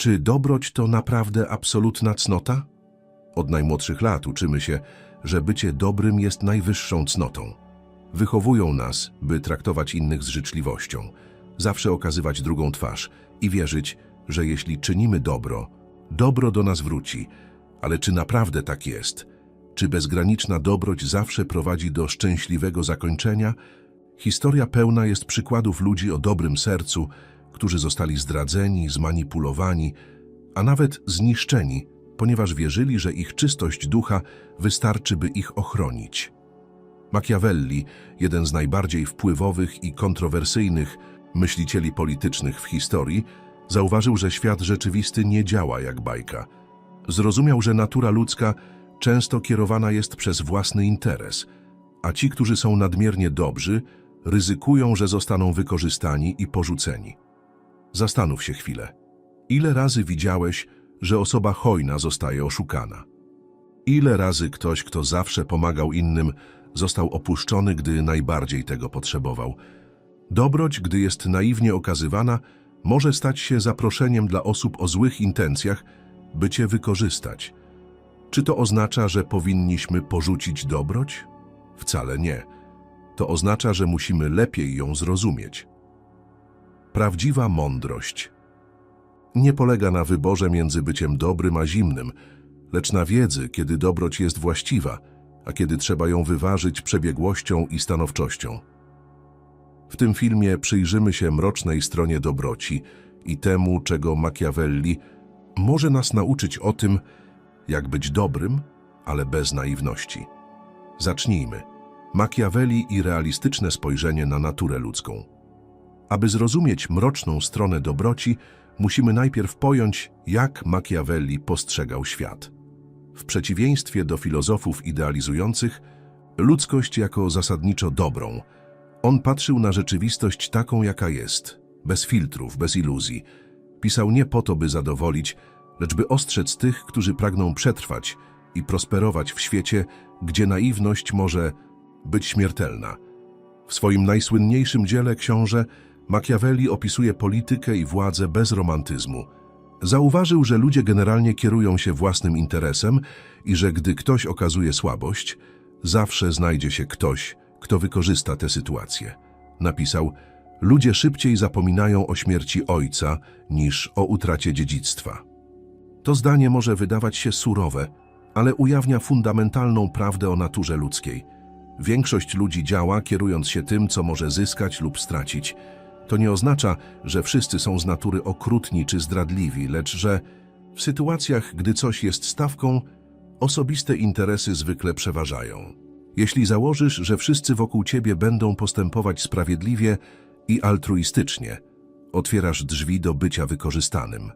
Czy dobroć to naprawdę absolutna cnota? Od najmłodszych lat uczymy się, że bycie dobrym jest najwyższą cnotą. Wychowują nas, by traktować innych z życzliwością, zawsze okazywać drugą twarz i wierzyć, że jeśli czynimy dobro, dobro do nas wróci. Ale czy naprawdę tak jest? Czy bezgraniczna dobroć zawsze prowadzi do szczęśliwego zakończenia? Historia pełna jest przykładów ludzi o dobrym sercu, którzy zostali zdradzeni, zmanipulowani, a nawet zniszczeni, ponieważ wierzyli, że ich czystość ducha wystarczy, by ich ochronić. Machiavelli, jeden z najbardziej wpływowych i kontrowersyjnych myślicieli politycznych w historii, zauważył, że świat rzeczywisty nie działa jak bajka. Zrozumiał, że natura ludzka często kierowana jest przez własny interes, a ci, którzy są nadmiernie dobrzy, ryzykują, że zostaną wykorzystani i porzuceni. Zastanów się chwilę. Ile razy widziałeś, że osoba hojna zostaje oszukana? Ile razy ktoś, kto zawsze pomagał innym, został opuszczony, gdy najbardziej tego potrzebował? Dobroć, gdy jest naiwnie okazywana, może stać się zaproszeniem dla osób o złych intencjach, by cię wykorzystać. Czy to oznacza, że powinniśmy porzucić dobroć? Wcale nie. To oznacza, że musimy lepiej ją zrozumieć. Prawdziwa mądrość nie polega na wyborze między byciem dobrym a zimnym, lecz na wiedzy, kiedy dobroć jest właściwa, a kiedy trzeba ją wyważyć przebiegłością i stanowczością. W tym filmie przyjrzymy się mrocznej stronie dobroci i temu, czego Machiavelli może nas nauczyć o tym, jak być dobrym, ale bez naiwności. Zacznijmy. Machiavelli i realistyczne spojrzenie na naturę ludzką. Aby zrozumieć mroczną stronę dobroci, musimy najpierw pojąć, jak Machiavelli postrzegał świat. W przeciwieństwie do filozofów idealizujących, ludzkość jako zasadniczo dobrą, on patrzył na rzeczywistość taką, jaka jest, bez filtrów, bez iluzji. Pisał nie po to, by zadowolić, lecz by ostrzec tych, którzy pragną przetrwać i prosperować w świecie, gdzie naiwność może być śmiertelna. W swoim najsłynniejszym dziele książę Machiavelli opisuje politykę i władzę bez romantyzmu. Zauważył, że ludzie generalnie kierują się własnym interesem i że gdy ktoś okazuje słabość, zawsze znajdzie się ktoś, kto wykorzysta tę sytuację. Napisał, ludzie szybciej zapominają o śmierci ojca niż o utracie dziedzictwa. To zdanie może wydawać się surowe, ale ujawnia fundamentalną prawdę o naturze ludzkiej. Większość ludzi działa kierując się tym, co może zyskać lub stracić. To nie oznacza, że wszyscy są z natury okrutni czy zdradliwi, lecz że w sytuacjach, gdy coś jest stawką, osobiste interesy zwykle przeważają. Jeśli założysz, że wszyscy wokół ciebie będą postępować sprawiedliwie i altruistycznie, otwierasz drzwi do bycia wykorzystanym.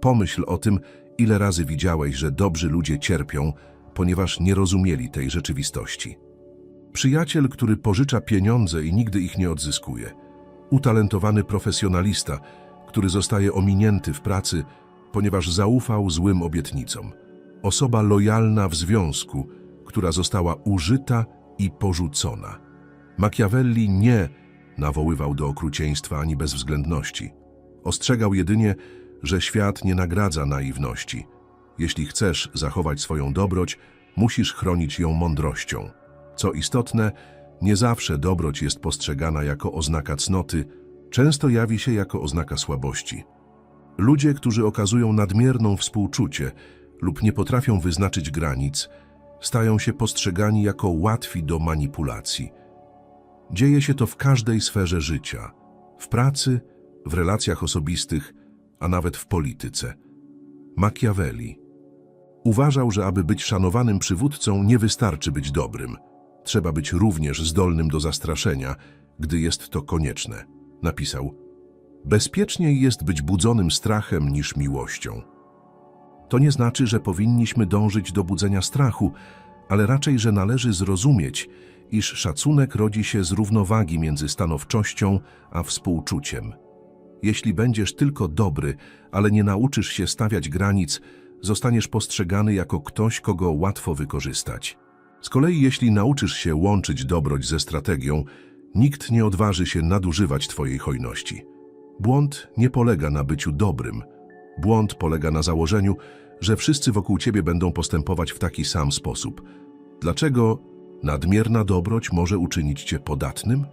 Pomyśl o tym, ile razy widziałeś, że dobrzy ludzie cierpią, ponieważ nie rozumieli tej rzeczywistości. Przyjaciel, który pożycza pieniądze i nigdy ich nie odzyskuje. Utalentowany profesjonalista, który zostaje ominięty w pracy, ponieważ zaufał złym obietnicom. Osoba lojalna w związku, która została użyta i porzucona. Machiavelli nie nawoływał do okrucieństwa ani bezwzględności. Ostrzegał jedynie, że świat nie nagradza naiwności. Jeśli chcesz zachować swoją dobroć, musisz chronić ją mądrością. Co istotne, nie zawsze dobroć jest postrzegana jako oznaka cnoty, często jawi się jako oznaka słabości. Ludzie, którzy okazują nadmierną współczucie lub nie potrafią wyznaczyć granic, stają się postrzegani jako łatwi do manipulacji. Dzieje się to w każdej sferze życia w pracy, w relacjach osobistych, a nawet w polityce. Machiavelli uważał, że aby być szanowanym przywódcą, nie wystarczy być dobrym. Trzeba być również zdolnym do zastraszenia, gdy jest to konieczne. Napisał: Bezpieczniej jest być budzonym strachem niż miłością. To nie znaczy, że powinniśmy dążyć do budzenia strachu, ale raczej, że należy zrozumieć, iż szacunek rodzi się z równowagi między stanowczością a współczuciem. Jeśli będziesz tylko dobry, ale nie nauczysz się stawiać granic, zostaniesz postrzegany jako ktoś, kogo łatwo wykorzystać. Z kolei jeśli nauczysz się łączyć dobroć ze strategią, nikt nie odważy się nadużywać twojej hojności. Błąd nie polega na byciu dobrym, Błąd polega na założeniu, że wszyscy wokół ciebie będą postępować w taki sam sposób. Dlaczego nadmierna dobroć może uczynić cię podatnym?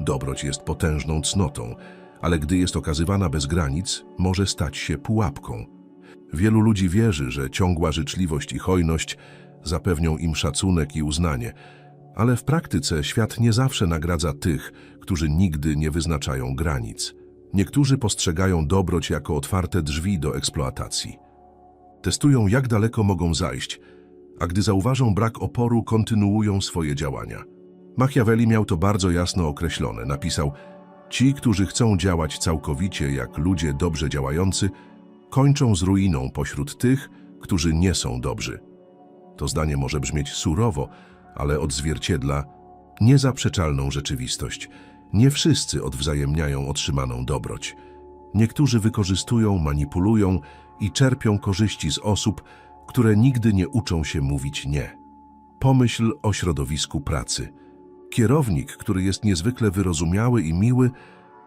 Dobroć jest potężną cnotą, ale gdy jest okazywana bez granic, może stać się pułapką. Wielu ludzi wierzy, że ciągła życzliwość i hojność zapewnią im szacunek i uznanie, ale w praktyce świat nie zawsze nagradza tych, którzy nigdy nie wyznaczają granic. Niektórzy postrzegają dobroć jako otwarte drzwi do eksploatacji. Testują, jak daleko mogą zajść, a gdy zauważą brak oporu, kontynuują swoje działania. Machiavelli miał to bardzo jasno określone. Napisał: Ci, którzy chcą działać całkowicie jak ludzie dobrze działający, kończą z ruiną pośród tych, którzy nie są dobrzy. To zdanie może brzmieć surowo, ale odzwierciedla niezaprzeczalną rzeczywistość. Nie wszyscy odwzajemniają otrzymaną dobroć. Niektórzy wykorzystują, manipulują i czerpią korzyści z osób, które nigdy nie uczą się mówić nie. Pomyśl o środowisku pracy. Kierownik, który jest niezwykle wyrozumiały i miły,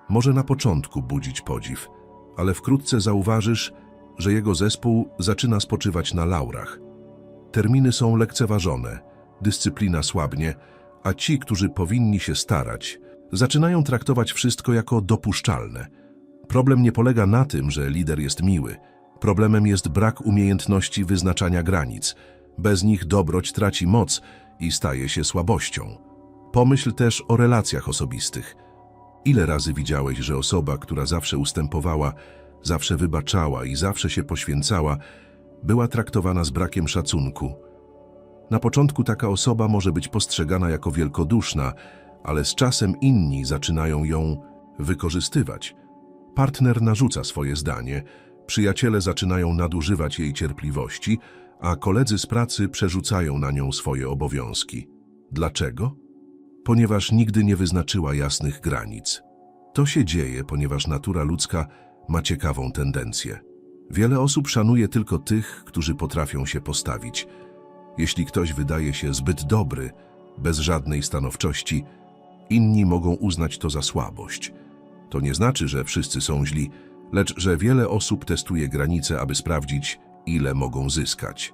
może na początku budzić podziw, ale wkrótce zauważysz, że jego zespół zaczyna spoczywać na laurach. Terminy są lekceważone, dyscyplina słabnie, a ci, którzy powinni się starać, zaczynają traktować wszystko jako dopuszczalne. Problem nie polega na tym, że lider jest miły. Problemem jest brak umiejętności wyznaczania granic. Bez nich dobroć traci moc i staje się słabością. Pomyśl też o relacjach osobistych. Ile razy widziałeś, że osoba, która zawsze ustępowała, zawsze wybaczała i zawsze się poświęcała, była traktowana z brakiem szacunku? Na początku taka osoba może być postrzegana jako wielkoduszna, ale z czasem inni zaczynają ją wykorzystywać. Partner narzuca swoje zdanie, przyjaciele zaczynają nadużywać jej cierpliwości, a koledzy z pracy przerzucają na nią swoje obowiązki. Dlaczego? Ponieważ nigdy nie wyznaczyła jasnych granic. To się dzieje, ponieważ natura ludzka ma ciekawą tendencję. Wiele osób szanuje tylko tych, którzy potrafią się postawić. Jeśli ktoś wydaje się zbyt dobry, bez żadnej stanowczości, inni mogą uznać to za słabość. To nie znaczy, że wszyscy są źli, lecz że wiele osób testuje granice, aby sprawdzić, ile mogą zyskać.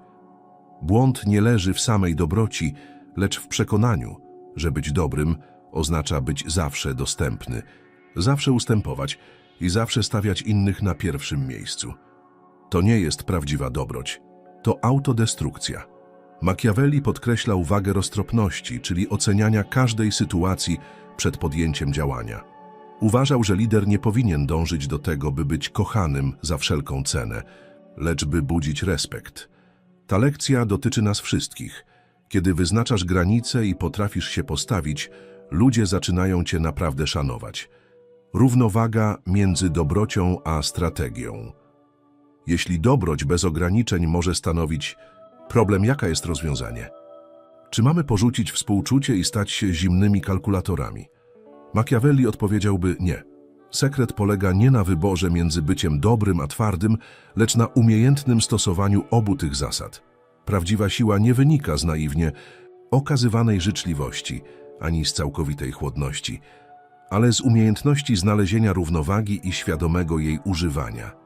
Błąd nie leży w samej dobroci, lecz w przekonaniu, że być dobrym oznacza być zawsze dostępny, zawsze ustępować i zawsze stawiać innych na pierwszym miejscu. To nie jest prawdziwa dobroć, to autodestrukcja. Machiavelli podkreślał wagę roztropności, czyli oceniania każdej sytuacji przed podjęciem działania. Uważał, że lider nie powinien dążyć do tego, by być kochanym za wszelką cenę, lecz by budzić respekt. Ta lekcja dotyczy nas wszystkich. Kiedy wyznaczasz granice i potrafisz się postawić, ludzie zaczynają cię naprawdę szanować. Równowaga między dobrocią a strategią. Jeśli dobroć bez ograniczeń może stanowić problem, jaka jest rozwiązanie? Czy mamy porzucić współczucie i stać się zimnymi kalkulatorami? Machiavelli odpowiedziałby nie. Sekret polega nie na wyborze między byciem dobrym a twardym, lecz na umiejętnym stosowaniu obu tych zasad. Prawdziwa siła nie wynika z naiwnie okazywanej życzliwości, ani z całkowitej chłodności, ale z umiejętności znalezienia równowagi i świadomego jej używania.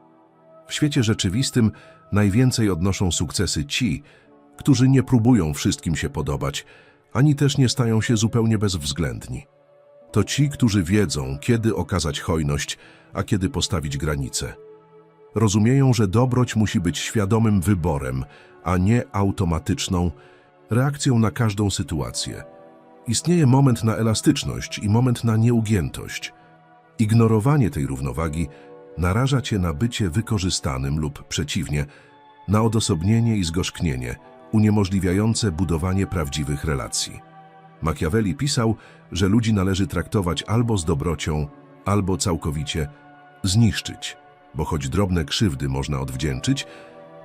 W świecie rzeczywistym najwięcej odnoszą sukcesy ci, którzy nie próbują wszystkim się podobać, ani też nie stają się zupełnie bezwzględni. To ci, którzy wiedzą, kiedy okazać hojność, a kiedy postawić granice. Rozumieją, że dobroć musi być świadomym wyborem, a nie automatyczną reakcją na każdą sytuację. Istnieje moment na elastyczność i moment na nieugiętość. Ignorowanie tej równowagi naraża cię na bycie wykorzystanym lub przeciwnie, na odosobnienie i zgorzknienie, uniemożliwiające budowanie prawdziwych relacji. Machiavelli pisał, że ludzi należy traktować albo z dobrocią, albo całkowicie zniszczyć, bo choć drobne krzywdy można odwdzięczyć,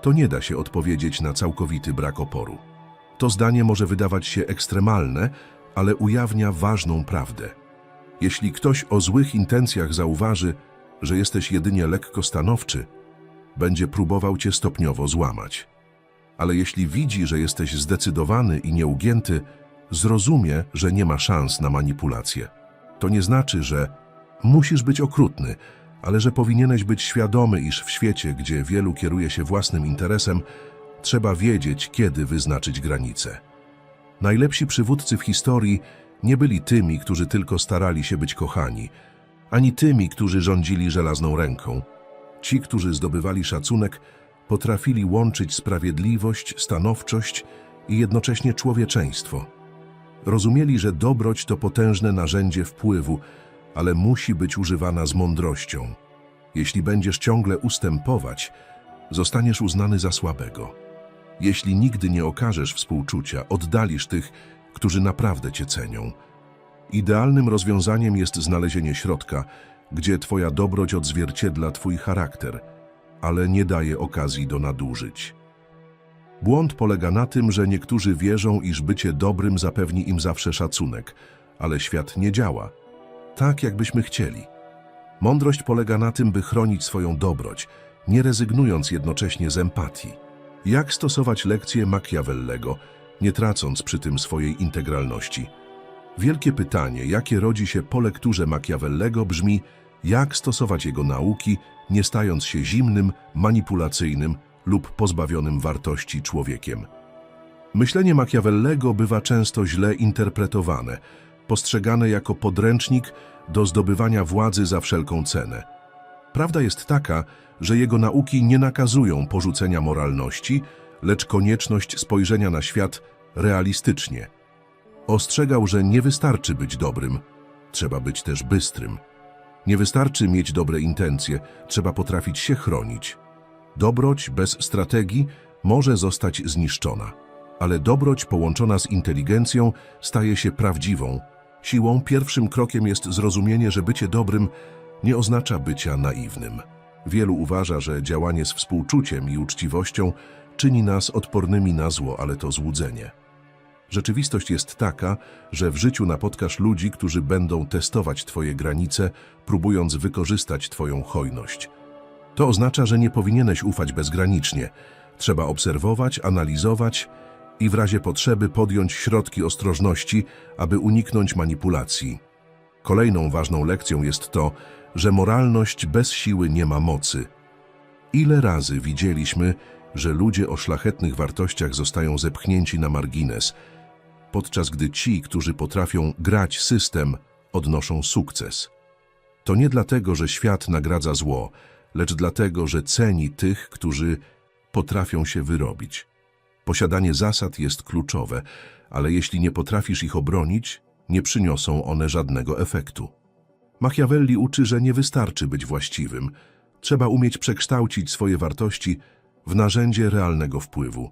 to nie da się odpowiedzieć na całkowity brak oporu. To zdanie może wydawać się ekstremalne, ale ujawnia ważną prawdę. Jeśli ktoś o złych intencjach zauważy, że jesteś jedynie lekko stanowczy, będzie próbował cię stopniowo złamać. Ale jeśli widzi, że jesteś zdecydowany i nieugięty, zrozumie, że nie ma szans na manipulację. To nie znaczy, że musisz być okrutny, ale że powinieneś być świadomy, iż w świecie, gdzie wielu kieruje się własnym interesem, trzeba wiedzieć, kiedy wyznaczyć granice. Najlepsi przywódcy w historii nie byli tymi, którzy tylko starali się być kochani, ani tymi, którzy rządzili żelazną ręką. Ci, którzy zdobywali szacunek, potrafili łączyć sprawiedliwość, stanowczość i jednocześnie człowieczeństwo. Rozumieli, że dobroć to potężne narzędzie wpływu, ale musi być używana z mądrością. Jeśli będziesz ciągle ustępować, zostaniesz uznany za słabego. Jeśli nigdy nie okażesz współczucia, oddalisz tych, którzy naprawdę cię cenią. Idealnym rozwiązaniem jest znalezienie środka, gdzie twoja dobroć odzwierciedla twój charakter, ale nie daje okazji do nadużyć. Błąd polega na tym, że niektórzy wierzą, iż bycie dobrym zapewni im zawsze szacunek, ale świat nie działa tak, jakbyśmy chcieli. Mądrość polega na tym, by chronić swoją dobroć, nie rezygnując jednocześnie z empatii. Jak stosować lekcje Machiavellego, nie tracąc przy tym swojej integralności? Wielkie pytanie, jakie rodzi się po lekturze Machiavellego, brzmi: jak stosować jego nauki, nie stając się zimnym, manipulacyjnym lub pozbawionym wartości człowiekiem? Myślenie Machiavellego bywa często źle interpretowane, postrzegane jako podręcznik do zdobywania władzy za wszelką cenę. Prawda jest taka, że jego nauki nie nakazują porzucenia moralności, lecz konieczność spojrzenia na świat realistycznie. Ostrzegał, że nie wystarczy być dobrym, trzeba być też bystrym. Nie wystarczy mieć dobre intencje, trzeba potrafić się chronić. Dobroć bez strategii może zostać zniszczona, ale dobroć połączona z inteligencją staje się prawdziwą, Siłą pierwszym krokiem jest zrozumienie, że bycie dobrym nie oznacza bycia naiwnym. Wielu uważa, że działanie z współczuciem i uczciwością czyni nas odpornymi na zło, ale to złudzenie. Rzeczywistość jest taka, że w życiu napotkasz ludzi, którzy będą testować Twoje granice, próbując wykorzystać Twoją hojność. To oznacza, że nie powinieneś ufać bezgranicznie. Trzeba obserwować, analizować i w razie potrzeby podjąć środki ostrożności, aby uniknąć manipulacji. Kolejną ważną lekcją jest to, że moralność bez siły nie ma mocy. Ile razy widzieliśmy, że ludzie o szlachetnych wartościach zostają zepchnięci na margines, podczas gdy ci, którzy potrafią grać system, odnoszą sukces. To nie dlatego, że świat nagradza zło, lecz dlatego, że ceni tych, którzy potrafią się wyrobić. Posiadanie zasad jest kluczowe, ale jeśli nie potrafisz ich obronić, nie przyniosą one żadnego efektu. Machiavelli uczy, że nie wystarczy być właściwym. Trzeba umieć przekształcić swoje wartości w narzędzie realnego wpływu.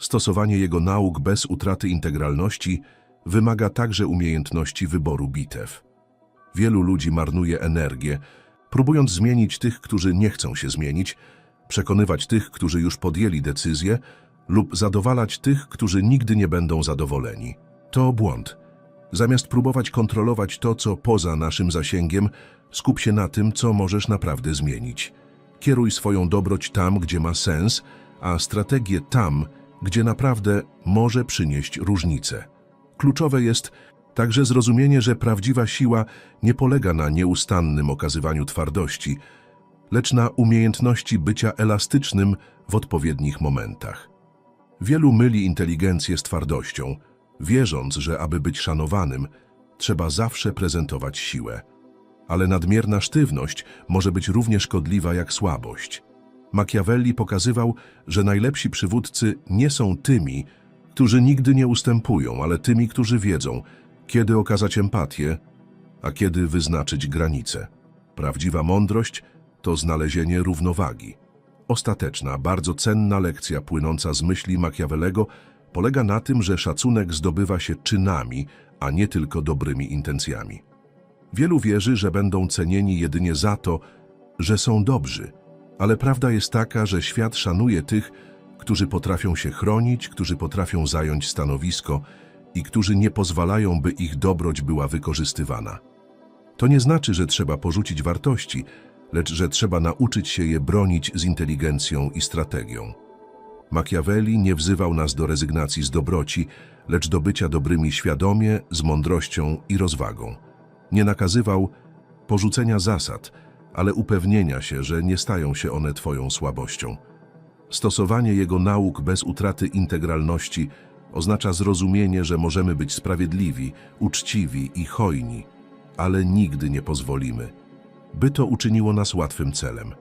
Stosowanie jego nauk bez utraty integralności wymaga także umiejętności wyboru bitew. Wielu ludzi marnuje energię, próbując zmienić tych, którzy nie chcą się zmienić, przekonywać tych, którzy już podjęli decyzję, lub zadowalać tych, którzy nigdy nie będą zadowoleni. To błąd. Zamiast próbować kontrolować to, co poza naszym zasięgiem, skup się na tym, co możesz naprawdę zmienić. Kieruj swoją dobroć tam, gdzie ma sens, a strategię tam, gdzie naprawdę może przynieść różnicę. Kluczowe jest także zrozumienie, że prawdziwa siła nie polega na nieustannym okazywaniu twardości, lecz na umiejętności bycia elastycznym w odpowiednich momentach. Wielu myli inteligencję z twardością, wierząc, że aby być szanowanym, trzeba zawsze prezentować siłę. Ale nadmierna sztywność może być równie szkodliwa jak słabość. Machiavelli pokazywał, że najlepsi przywódcy nie są tymi, którzy nigdy nie ustępują, ale tymi, którzy wiedzą, kiedy okazać empatię, a kiedy wyznaczyć granice. Prawdziwa mądrość to znalezienie równowagi. Ostateczna, bardzo cenna lekcja płynąca z myśli Machiavellego polega na tym, że szacunek zdobywa się czynami, a nie tylko dobrymi intencjami. Wielu wierzy, że będą cenieni jedynie za to, że są dobrzy, ale prawda jest taka, że świat szanuje tych, którzy potrafią się chronić, którzy potrafią zająć stanowisko i którzy nie pozwalają, by ich dobroć była wykorzystywana. To nie znaczy, że trzeba porzucić wartości, lecz że trzeba nauczyć się je bronić z inteligencją i strategią. Machiavelli nie wzywał nas do rezygnacji z dobroci, lecz do bycia dobrymi świadomie, z mądrością i rozwagą. Nie nakazywał porzucenia zasad, ale upewnienia się, że nie stają się one Twoją słabością. Stosowanie jego nauk bez utraty integralności oznacza zrozumienie, że możemy być sprawiedliwi, uczciwi i hojni, ale nigdy nie pozwolimy, by to uczyniło nas łatwym celem.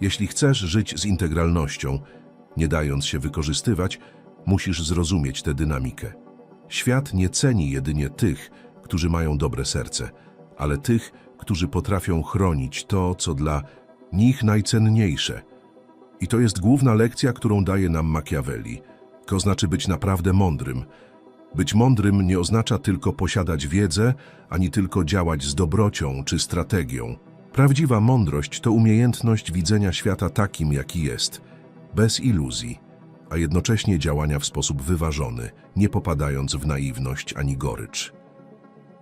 Jeśli chcesz żyć z integralnością, nie dając się wykorzystywać, musisz zrozumieć tę dynamikę. Świat nie ceni jedynie tych, którzy mają dobre serce, ale tych, którzy potrafią chronić to, co dla nich najcenniejsze. I to jest główna lekcja, którą daje nam Machiavelli. To znaczy być naprawdę mądrym. Być mądrym nie oznacza tylko posiadać wiedzę, ani tylko działać z dobrocią czy strategią. Prawdziwa mądrość to umiejętność widzenia świata takim, jaki jest, bez iluzji, a jednocześnie działania w sposób wyważony, nie popadając w naiwność ani gorycz.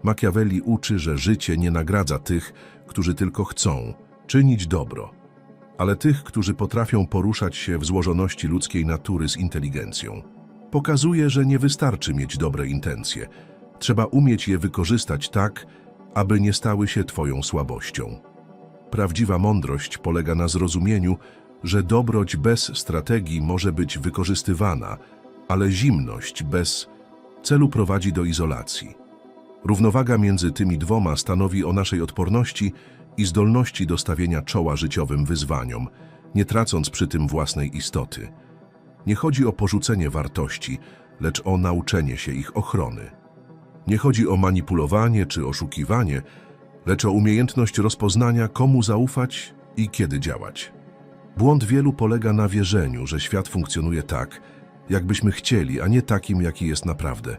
Machiavelli uczy, że życie nie nagradza tych, którzy tylko chcą czynić dobro, ale tych, którzy potrafią poruszać się w złożoności ludzkiej natury z inteligencją. Pokazuje, że nie wystarczy mieć dobre intencje. Trzeba umieć je wykorzystać tak, aby nie stały się Twoją słabością. Prawdziwa mądrość polega na zrozumieniu, że dobroć bez strategii może być wykorzystywana, ale zimność bez celu prowadzi do izolacji. Równowaga między tymi dwoma stanowi o naszej odporności i zdolności do stawienia czoła życiowym wyzwaniom, nie tracąc przy tym własnej istoty. Nie chodzi o porzucenie wartości, lecz o nauczenie się ich ochrony. Nie chodzi o manipulowanie czy oszukiwanie, lecz o umiejętność rozpoznania, komu zaufać i kiedy działać. Błąd wielu polega na wierzeniu, że świat funkcjonuje tak, jakbyśmy chcieli, a nie takim, jaki jest naprawdę.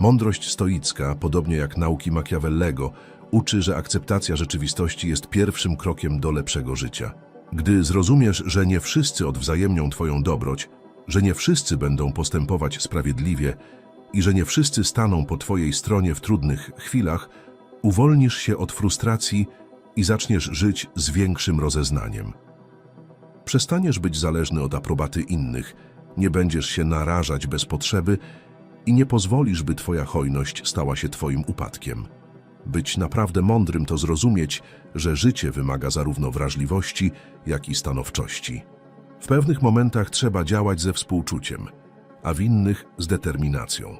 Mądrość stoicka, podobnie jak nauki Machiavellego, uczy, że akceptacja rzeczywistości jest pierwszym krokiem do lepszego życia. Gdy zrozumiesz, że nie wszyscy odwzajemnią Twoją dobroć, że nie wszyscy będą postępować sprawiedliwie i że nie wszyscy staną po Twojej stronie w trudnych chwilach, uwolnisz się od frustracji i zaczniesz żyć z większym rozeznaniem. Przestaniesz być zależny od aprobaty innych, nie będziesz się narażać bez potrzeby i nie pozwolisz, by Twoja hojność stała się Twoim upadkiem. Być naprawdę mądrym to zrozumieć, że życie wymaga zarówno wrażliwości, jak i stanowczości. W pewnych momentach trzeba działać ze współczuciem, a w innych z determinacją.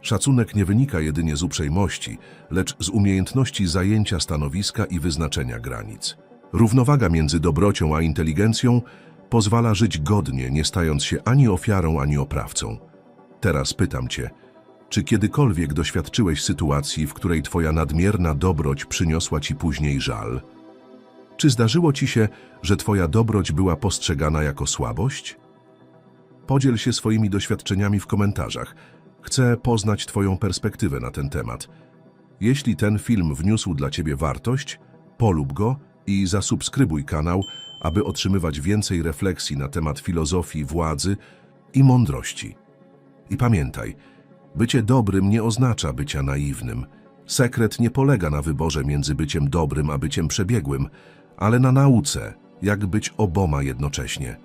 Szacunek nie wynika jedynie z uprzejmości, lecz z umiejętności zajęcia stanowiska i wyznaczenia granic. Równowaga między dobrocią a inteligencją pozwala żyć godnie, nie stając się ani ofiarą, ani oprawcą. Teraz pytam Cię, czy kiedykolwiek doświadczyłeś sytuacji, w której Twoja nadmierna dobroć przyniosła Ci później żal? Czy zdarzyło Ci się, że Twoja dobroć była postrzegana jako słabość? Podziel się swoimi doświadczeniami w komentarzach. Chcę poznać Twoją perspektywę na ten temat. Jeśli ten film wniósł dla Ciebie wartość, polub go i zasubskrybuj kanał, aby otrzymywać więcej refleksji na temat filozofii, władzy i mądrości. I pamiętaj, bycie dobrym nie oznacza bycia naiwnym. Sekret nie polega na wyborze między byciem dobrym a byciem przebiegłym, ale na nauce, jak być oboma jednocześnie.